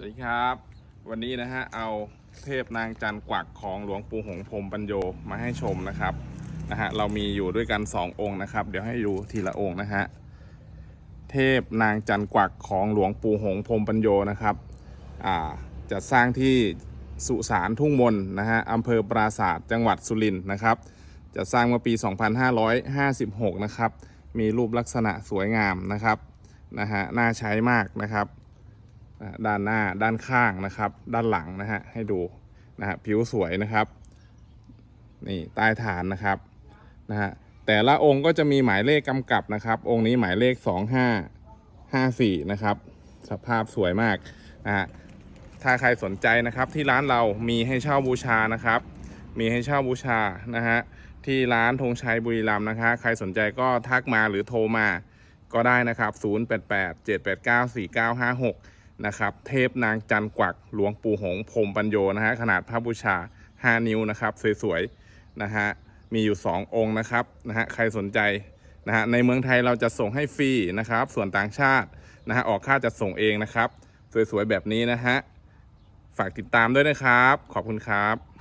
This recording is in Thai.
วัสดีครับ วันนี้นะฮะเอาเทพนางจันกวักของหลวงปู่หงส์พรมปัญโยมาให้ชมนะครับนะฮะเรามีอยู่ด้วยกัน 2 องค์นะครับ เดี๋ยวให้ดูทีละองค์นะฮะเทพนางจันกวักของหลวงปู่หงส์พรมปัญโยนะครับอ่าจะสร้างที่สุสานทุ่งมนนะฮะอำเภอปราศาสตร์จังหวัดสุรินทร์นะครับ จะสร้างเมื่อปี 2556 นะครับ มีรูปลักษณะสวยงามนะครับนะฮะน่าใช้มากนะครับ ด้านหน้าด้านข้างนะครับ ด้านหลังนะฮะให้ดูนะฮะผิวสวยนะครับนี่ใต้ฐานนะครับนะฮะแต่ละองค์ก็จะมีหมายเลขกำกับนะครับ องค์นี้หมายเลข 2554 นะครับ สภาพสวยมากนะฮะถ้าใครสนใจนะครับที่ร้านเรามีให้เช่าบูชานะครับ มีให้เช่าบูชานะฮะที่ร้านธงชัยบุรีรัมย์นะคะ ใครสนใจก็ทักมาหรือโทรมาก็ได้นะครับ 0887894956 นะครับ เทพนางจันกวักหลวงปู่หงพรมปัญโยนะฮะขนาดพระบูชา 5 นิ้วนะครับ สวยๆนะฮะมีอยู่ 2 องค์นะครับนะฮะใครสนใจนะฮะในเมืองไทยเราจะส่งให้ฟรีนะครับ ส่วนต่างชาตินะฮะออกค่าจัดส่งเองนะครับ สวยๆแบบนี้นะฮะฝากติดตามด้วยนะครับ ขอบคุณครับ